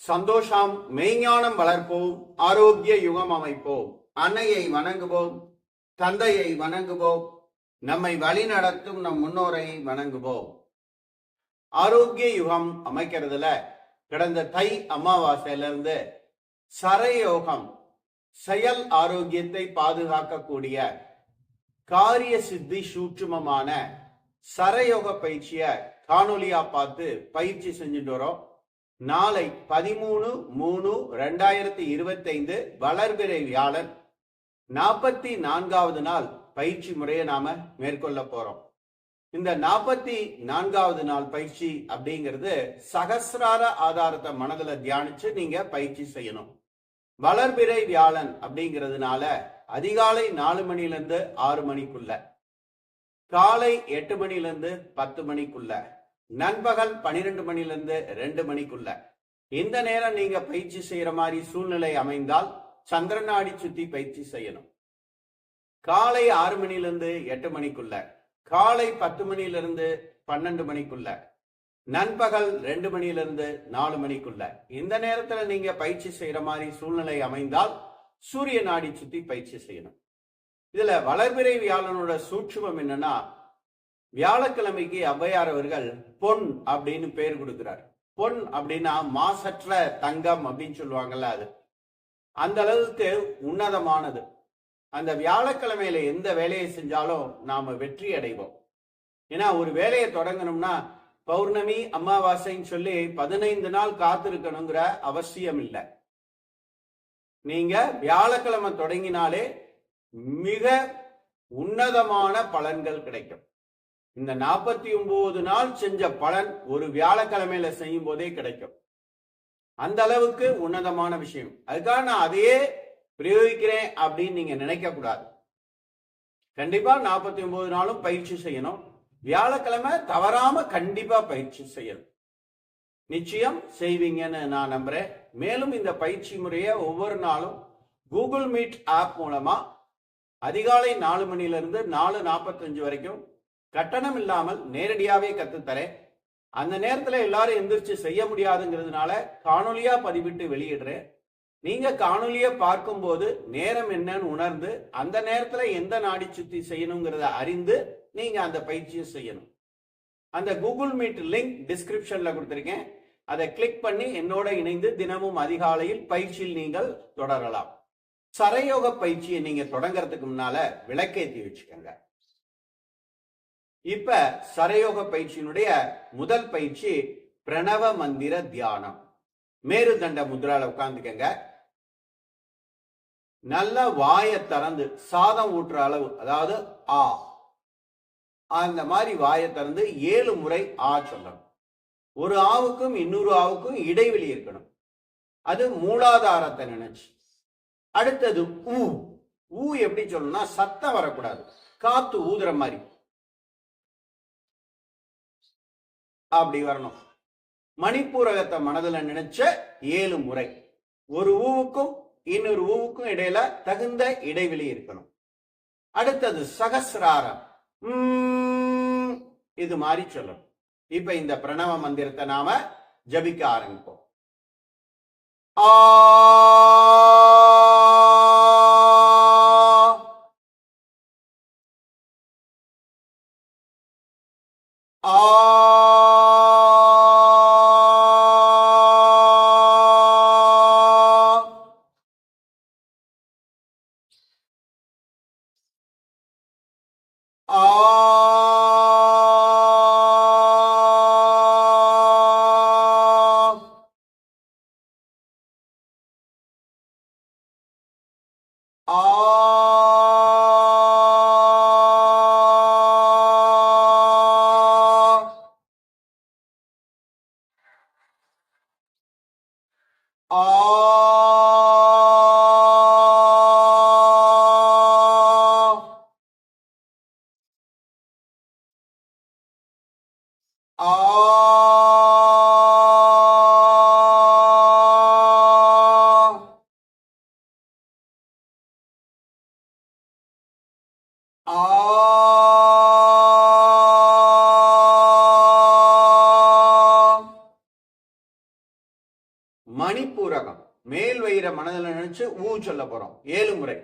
சந்தோஷம் மெய்ஞானம் வளர்ப்போம் ஆரோக்கிய யுகம் அமைப்போம். அன்னையை வணங்குவோம் தந்தையை வணங்குவோம் நம்மை வழி நடத்தும் நம் முன்னோரை வணங்குவோம். ஆரோக்கிய யுகம் அமைக்கிறதுல கடந்த தை அமாவாசையிலிருந்து சரயோகம் செயல் ஆரோக்கியத்தை பாதுகாக்கக்கூடிய காரிய சித்தி சூட்சுமமான சரயோக பயிற்சியை காணொலியா பார்த்து பயிற்சி செஞ்சுட்டு வரோம். நாளை பதிமூணு மூணு ரெண்டாயிரத்தி இருபத்தி ஐந்து வளர்பிறை வியாழன் நாற்பத்தி நான்காவது நாள் பயிற்சி முறையை நாம மேற்கொள்ள போறோம். இந்த நாற்பத்தி நான்காவது நாள் பயிற்சி அப்படிங்கிறது சகசிரார ஆதாரத்தை மனதில் தியானிச்சு நீங்க பயிற்சி செய்யணும். வளர்பிறை வியாழன் அப்படிங்கிறதுனால அதிகாலை நாலு மணிலேருந்து ஆறு மணிக்குள்ள காலை எட்டு மணிலேருந்து பத்து மணிக்குள்ள நண்பகல் பனிரெண்டு மணில இருந்து ரெண்டு மணிக்குள்ள. இந்த நேரம் நீங்க பயிற்சி செய்யற மாதிரி சூழ்நிலை அமைந்தால் சந்திரநாடி சுத்தி பயிற்சி செய்யணும். காலை ஆறு மணில இருந்து எட்டு மணிக்குள்ள காலை பத்து மணில இருந்து பன்னெண்டு மணிக்குள்ள நண்பகல் ரெண்டு மணில இருந்து நாலு மணிக்குள்ள. இந்த நேரத்துல நீங்க பயிற்சி செய்யற மாதிரி சூழ்நிலை அமைந்தால் சூரிய நாடி சுத்தி பயிற்சி செய்யணும். இதுல வளர்பிறை வியாழனோட சூட்சுமம் என்னன்னா வியாழக்கிழமைக்கு ஔவையார் அவர்கள் பொன் அப்படின்னு பேர் கொடுக்கிறார். பொன் அப்படின்னா மாசற்ற தங்கம் அப்படின்னு சொல்லுவாங்கல்ல அது. அந்த அளவுக்கு உன்னதமானது. அந்த வியாழக்கிழமையில எந்த வேலையை செஞ்சாலும் நாம வெற்றி அடைவோம். ஏன்னா ஒரு வேலையை தொடங்கணும்னா பௌர்ணமி அமாவாசைன்னு சொல்லி பதினைந்து நாள் காத்திருக்கணுங்கிற அவசியம் இல்லை. நீங்க வியாழக்கிழமை தொடங்கினாலே மிக உன்னதமான பலன்கள் கிடைக்கும். இந்த நாற்பத்தி ஒன்பது நாள் செஞ்ச பலன் ஒரு வியாழக்கிழமையில செய்யும் போதே கிடைக்கும். அந்த அளவுக்கு உன்னதமான விஷயம். அதுக்காக நான் அதையே பிரயோகிக்கிறேன் அப்படின்னு நீங்க நினைக்க கூடாது. கண்டிப்பா நாற்பத்தி ஒன்பது நாளும் பயிற்சி செய்யணும். வியாழக்கிழமை தவறாம கண்டிப்பா பயிற்சி செய்யணும். நிச்சயம் செய்வீங்கன்னு நான் நம்புறேன். மேலும் இந்த பயிற்சி முறையை ஒவ்வொரு நாளும் கூகுள் மீட் ஆப் மூலமா அதிகாலை நாலு மணியிலிருந்து நாலு நாற்பத்தஞ்சு வரைக்கும் கட்டணம் இல்லாமல் நேரடியாவே கத்துத்தரேன். அந்த நேரத்துல எல்லாரும் எந்திரிச்சு செய்ய முடியாதுங்கிறதுனால காணொலியா பதிவிட்டு வெளியிடுறேன். நீங்க காணொலிய பார்க்கும்போது நேரம் என்னன்னு உணர்ந்து அந்த நேரத்துல எந்த நாடி சுத்தி செய்யணுங்கிறத அறிந்து நீங்க அந்த பயிற்சியை செய்யணும். அந்த கூகுள் மீட் லிங்க் டிஸ்கிரிப்ஷன்ல கொடுத்திருக்கேன். அதை கிளிக் பண்ணி என்னோட இணைந்து தினமும் அதிகாலையில் பயிற்சியில் நீங்கள் தொடரலாம். சரயோக பயிற்சியை நீங்க தொடங்கறதுக்கு முன்னால விளக்கேற்றி வச்சுக்கோங்க. இப்ப சரயோக பயிற்சியினுடைய முதல் பயிற்சி பிரணவ மந்திர தியானம். மேருதண்ட முத்ரால உட்கார்ந்துக்கங்க. நல்ல வாயை திறந்து சாதம் ஊற்றுற அளவு அதாவது ஆ. அந்த மாதிரி வாயை திறந்து ஏழு முறை ஆ சொல்லணும். ஒரு ஆவுக்கும் இன்னொரு ஆவுக்கும் இடைவெளி இருக்கணும். அது மூலாதாரத்தை நினைச்சு. அடுத்தது ஊ ஊ எப்படி சொல்லணும்னா சத்தம் வரக்கூடாது. காத்து ஊதுற மாதிரி. அப்படி வரணும். மணிப்பூரகத்தை மனதில் நினைச்ச ஏழு முறை. ஒரு ஊவுக்கும் இன்னொரு ஊவுக்கும் இடையில தகுந்த இடைவெளி இருக்கணும். அடுத்தது சகசிராரம். இது மாதிரி சொல்லணும். இப்ப இந்த பிரணவ மந்திரத்தை நாம ஜபிக்க ஆரம்பிப்போம். ஆ ஆ ஆ ஆ ஆ மணிப்பூரகம் மேல் வயிற மனதில் நினைச்சு ஊ சொல்ல போறோம் ஏழு முறை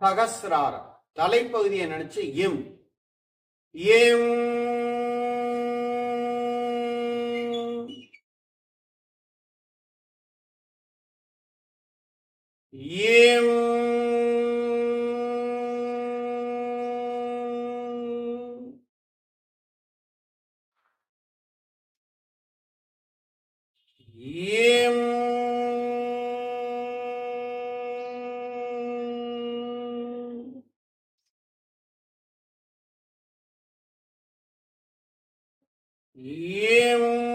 சகசிராரம். தலைப்பகுதியை நினைச்சு இம் இம் இம் Yeah.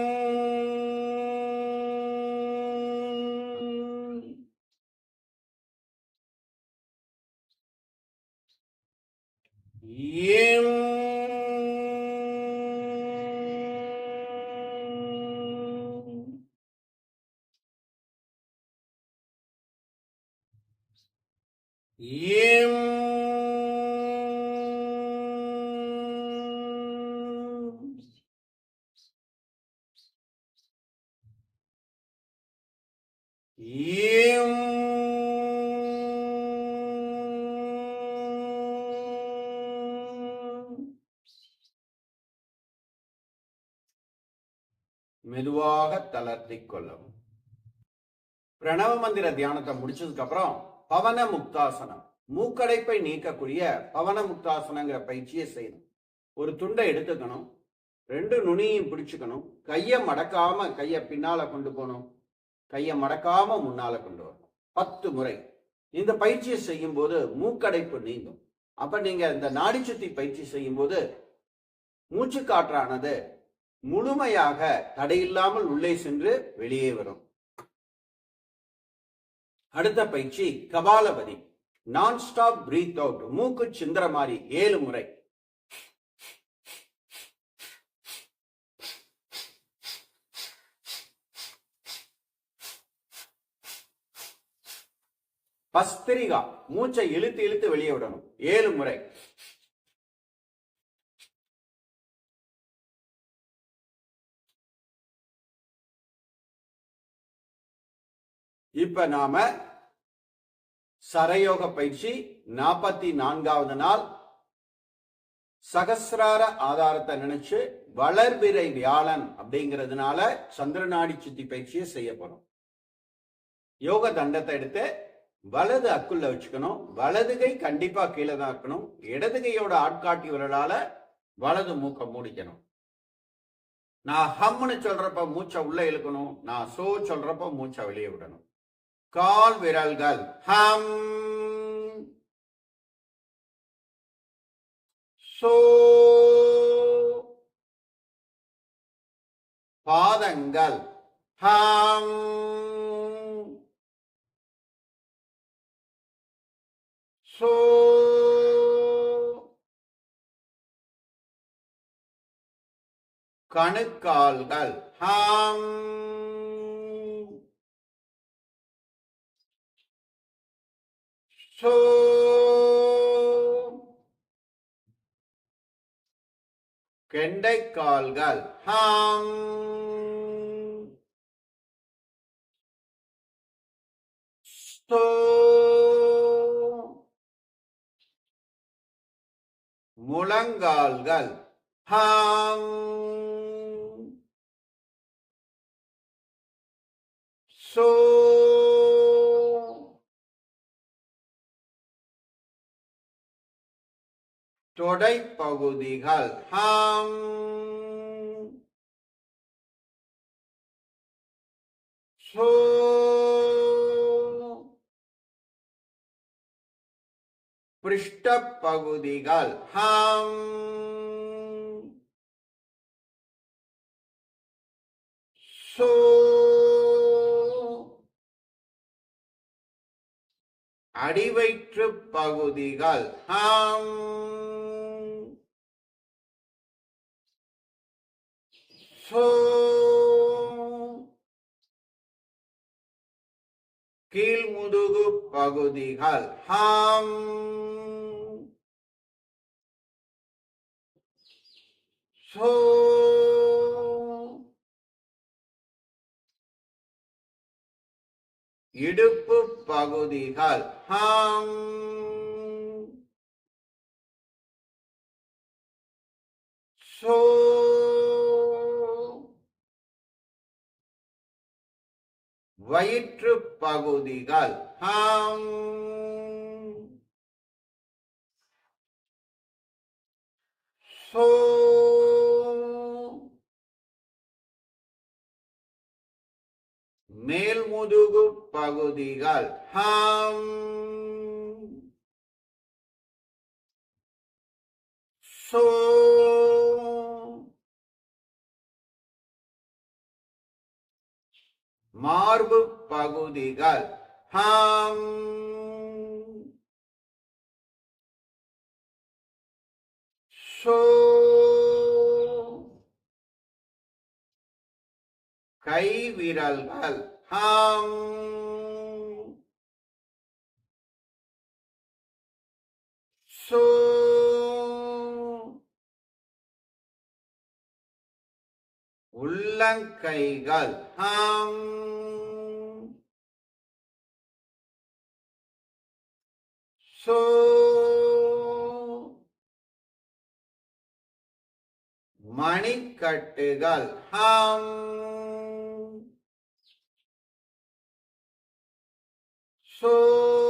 மெதுவாக தளர்த்தி கொள்ளவும் பிரணவ மந்திர தியானத்தை முடிச்சதுக்கு அப்புறம் பவன முக்தாசனம். மூக்கடைப்பை நீக்கக்கூடிய பவன முக்தாசனங்கிற பயிற்சியை செய்யணும். ஒரு துண்டை எடுத்துக்கணும். ரெண்டு நுனியும் பிடிச்சுக்கணும். கையை மடக்காம கையை பின்னால கொண்டு போகணும். கையை மடக்காம முன்னால கொண்டு வரணும். பத்து முறை. இந்த பயிற்சியை செய்யும் போது மூக்கடைப்பு நீங்கும். அப்ப நீங்க இந்த நாடி சுத்தி பயிற்சி செய்யும் போது மூச்சு காற்றானது முழுமையாக தடையில்லாமல் உள்ளே சென்று வெளியே வரும். அடுத்த பயிற்சி கபாலபதி. நான் ஸ்டாப் பிரீத் அவுட் மூக்கு சிந்திர மாதிரி ஏழு முறை. பஸ்திரிகா. மூச்சை இழுத்து இழுத்து வெளியே விடணும். ஏழு முறை. இப்ப நாம சரயோக பயிற்சி நாற்பத்தி நான்காவது நாள். சகசிரார ஆதாரத்தை நினைச்சு வளர்பிறை வியாழன் அப்படிங்கிறதுனால சந்திரநாடி சுத்தி பயிற்சியை செய்ய போறோம். யோக தண்டத்தை எடுத்து வலது அக்குள்ள வச்சுக்கணும். வலது கை கண்டிப்பா கீழே தான் இருக்கணும். இடது கையோட ஆட்காட்டி விரலால வலது மூக்க மூடிக்கணும். நான் ஹம்னு சொல்றப்ப மூச்சை உள்ள இழுக்கணும். நான் சோ சொல்றப்ப மூச்சை வெளியே விடணும். கால் விரல்கள். ஹம். சோ. பாதங்கள். ஹம். சோ. கணுக்கால்கள். ஹம். கெண்டைக்கால்கள் ஹாம் முழங்கால்கள் ஹாம் சோ. தொடைப்பகுதிகள். ஹாம். சோ. பிருஷ்டப்பகுதிகள். ஹாம். சோ. அடிவயிற்று பகுதிகள். ஹம். கீழ் முதுகு பகுதிகள். ஹம். சோ இடுப்பு பகுதிகள். ஹம். வயிற்று பகுதிகள் ஹாம். சோ. மேல்முதுகு பகுதிகள். ஹாம். சோ. மார்பு பகுதிகள். ஹாம். சோ. கை விரல்கள் ஹாம். சோ. உள்ளங்கைகள். ஹாம் சோ. மணிக்கட்டுகள். ஹம் சோ.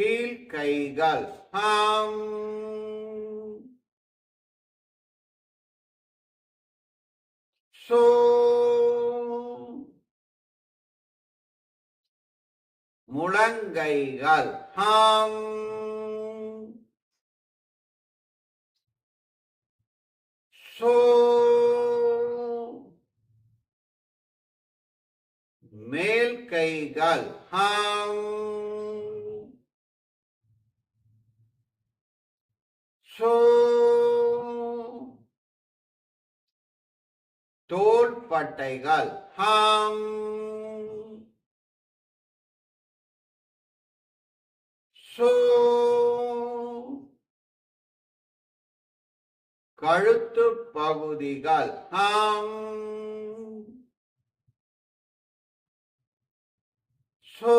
கீழ் கைகள் ஹாம். சோ. முழங்கைகள் ஹாம். சோ. மேல் கைகள் ஹாம். தோள்பட்டைகள் ஹாம். சோ கழுத்து பகுதிகள். ஹாம். சோ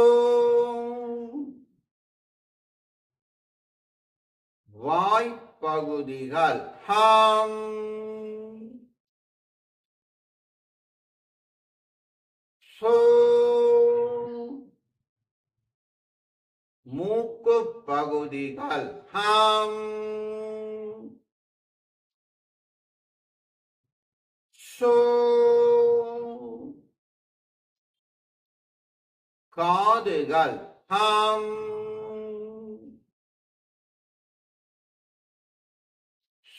வாய்ப்பகுதிகள். ஹாம் சோ. மூக்கு பகுதிகள் ஹாம் சோ. காதுகள். ஹாம்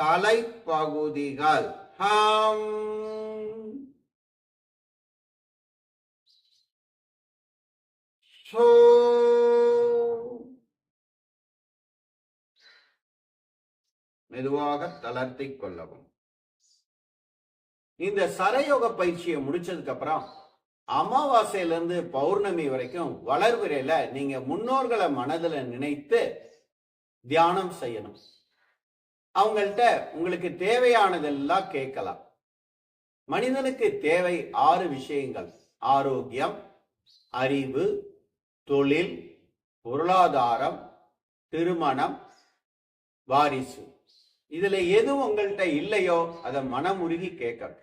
தலைப்பகுதிகள். ஹம். சோ. மெதுவாக தளர்த்திக் கொள்ளவும். இந்த சரயோக பயிற்சியை முடிச்சதுக்கு அப்புறம் அமாவாசையிலிருந்து பௌர்ணமி வரைக்கும் வளர்விரையில நீங்க முன்னோர்களை மனதுல நினைத்து தியானம் செய்யணும். அவங்கள்ட்ட உங்களுக்கு தேவையானதெல்லாம் கேட்கலாம். மனிதனுக்கு தேவை ஆறு விஷயங்கள். ஆரோக்கியம் அறிவு தொழில் பொருளாதாரம் திருமணம் வாரிசு. இதுல எது உங்கள்கிட்ட இல்லையோ அதை மனமுருகி கேட்கணும்.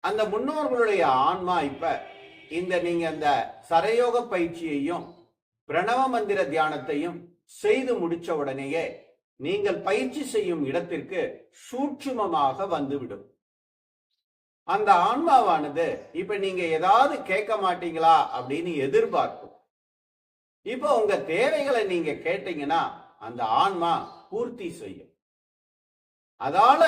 அந்த முன்னோர்களுடைய ஆன்மா இப்ப இந்த நீங்க அந்த சரயோக பயிற்சியையும் பிரணவ மந்திர தியானத்தையும் செய்து முடிச்ச உடனேயே நீங்கள் பயிற்சி செய்யும் இடத்திற்கு சூட்சுமமாக வந்துவிடும். அந்த ஆன்மாவானது இப்ப நீங்க ஏதாவது கேட்க மாட்டீங்களா அப்படின்னு எதிர்பார்க்கும். இப்போ உங்க தேவைகளை நீங்க கேட்டீங்கன்னா அந்த ஆன்மா பூர்த்தி செய்யும். அதால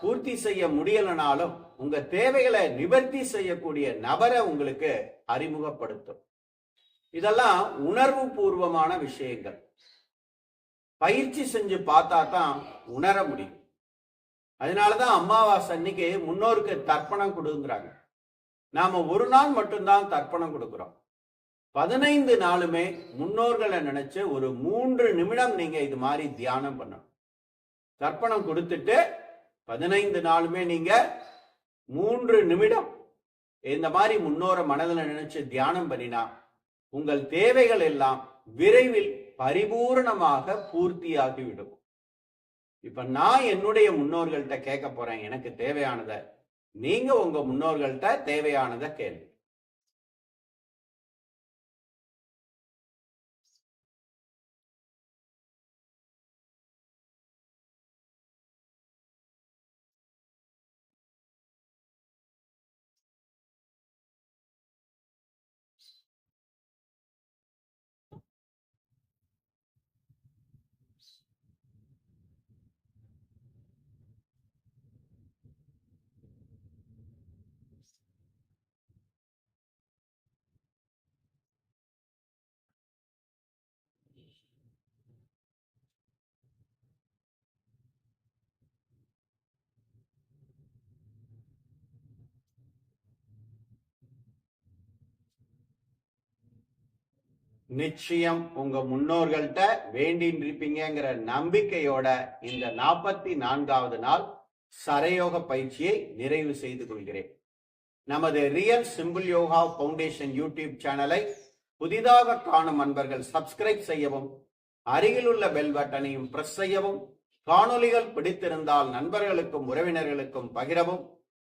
பூர்த்தி செய்ய முடியலனாலும் உங்க தேவைகளை நிவர்த்தி செய்யக்கூடிய நபரை உங்களுக்கு அறிமுகப்படுத்தும். இதெல்லாம் உணர்வு பூர்வமான விஷயங்கள். பயிற்சி செஞ்சு பார்த்தா தான் உணர முடியும். அதனாலதான் அமாவாசை அன்னைக்கு முன்னோருக்கு தர்ப்பணம் கொடுங்கிறாங்க. நாம ஒரு நாள் மட்டும்தான் தர்ப்பணம் கொடுக்குறோம். பதினைந்து நாளுமே முன்னோர்களை நினைச்சு ஒரு மூன்று நிமிடம் நீங்க இது மாதிரி தியானம் பண்ணணும். தர்ப்பணம் கொடுத்துட்டு பதினைந்து நாளுமே நீங்க மூன்று நிமிடம் இந்த மாதிரி முன்னோரை மனதில் நினைச்சு தியானம் பண்ணினா உங்கள் தேவைகள் எல்லாம் விரைவில் பரிபூர்ணமாக பூர்த்தியாகிவிடும். இப்ப நான் என்னுடைய முன்னோர்கள்ட்ட கேட்க போறேன் எனக்கு தேவையானத. நீங்க உங்க முன்னோர்கள்ட்ட தேவையானத கேள்வி நிச்சயம் உங்க முன்னோர்கள்ட்ட வேண்டின் இருப்பீங்கிற நம்பிக்கையோட இந்த நாற்பத்தி நான்காவது நாள் சரயோக பயிற்சியை நிறைவு செய்து கொள்கிறேன். நமது real simple yoga foundation YouTube சேனலை புதிதாக காணும் அன்பர்கள் சப்ஸ்கிரைப் செய்யவும் அருகிலுள்ள பெல் பட்டனையும் பிரஸ் செய்யவும் காணொலிகள் பிடித்திருந்தால் நண்பர்களுக்கும் உறவினர்களுக்கும் பகிரவும்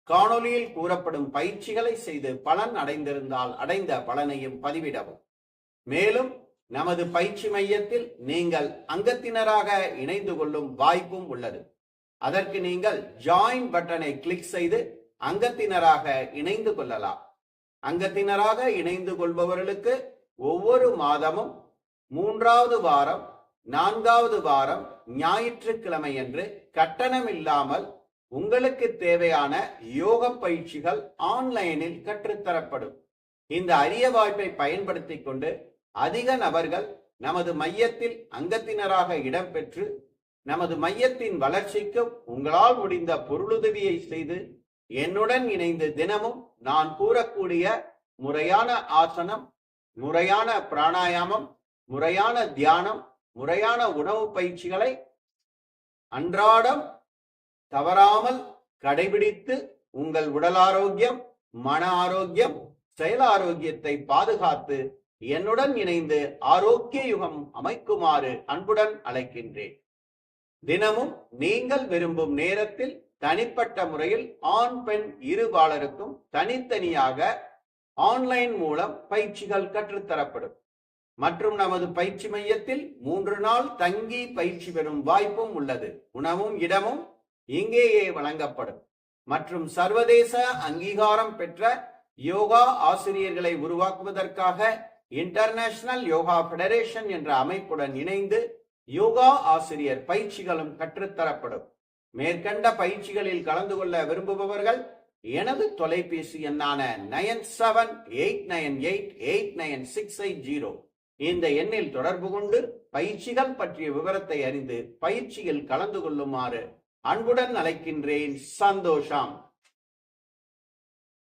காணொலியில் கூறப்படும் பயிற்சிகளை செய்து பலன் அடைந்திருந்தால் அடைந்த பலனையும் பதிவிடவும். மேலும் நமது பயிற்சி மையத்தில் நீங்கள் அங்கத்தினராக இணைந்து கொள்ளும் வாய்ப்பும் உள்ளது. அதற்கு நீங்கள் ஜாயின் பட்டனை கிளிக் செய்து அங்கத்தினராக இணைந்து கொள்ளலாம். அங்கத்தினராக இணைந்து கொள்பவர்களுக்கு ஒவ்வொரு மாதமும் மூன்றாவது வாரம் நான்காவது வாரம் ஞாயிற்றுக்கிழமை என்று கட்டணம் இல்லாமல் உங்களுக்கு தேவையான யோக பயிற்சிகள் ஆன்லைனில் கற்றுத்தரப்படும். இந்த அரிய வாய்ப்பை பயன்படுத்திக் கொண்டு அதிக நபர்கள் நமது மையத்தில் அங்கத்தினராக இடம்பெற்று நமது மையத்தின் வளர்ச்சிக்கும் உங்களால் முடிந்த பொருளுதவியை செய்து என்னுடன் இணைந்து தினமும் நான் கூறக்கூடிய முறையான ஆசனம் முறையான பிராணாயாமம் முறையான தியானம் முறையான உணவு பயிற்சிகளை அன்றாடம் தவறாமல் கடைபிடித்து உங்கள் உடல் ஆரோக்கியம் மன ஆரோக்கியம் செயல் ஆரோக்கியத்தை பாதுகாத்து என்னுடன் இணைந்து ஆரோக்கிய யுகம் அமைக்குமாறு அன்புடன் அழைக்கின்றேன். தினமும் நீங்கள் விரும்பும் நேரத்தில் தனிப்பட்ட முறையில் ஆண் பெண் இருபாலருக்கும் தனித்தனியாக ஆன்லைன் மூலம் பயிற்சிகள் கற்றுத்தரப்படும். மற்றும் நமது பயிற்சி மையத்தில் மூன்று நாள் தங்கி பயிற்சி பெறும் வாய்ப்பும் உள்ளது. உணவும் இடமும் இங்கேயே வழங்கப்படும். மற்றும் சர்வதேச அங்கீகாரம் பெற்ற யோகா ஆசிரியர்களை உருவாக்குவதற்காக இன்டர்நேஷனல் யோகா ஃபெடரேஷன் என்ற அமைப்புடன் இணைந்து யோகா ஆசிரியர் பயிற்சிகளும் கற்றுத்தரப்படும். மேற்கண்ட பயிற்சிகளில் கலந்து கொள்ள விரும்புபவர்கள் எனது தொலைபேசி எண்ணான nine seven eight nine eight eight nine six eight zero. இந்த எண்ணில் தொடர்பு கொண்டு பயிற்சிகள் பற்றிய விவரத்தை அறிந்து பயிற்சியில் கலந்து கொள்ளுமாறு அன்புடன் அழைக்கின்றேன் சந்தோஷம்.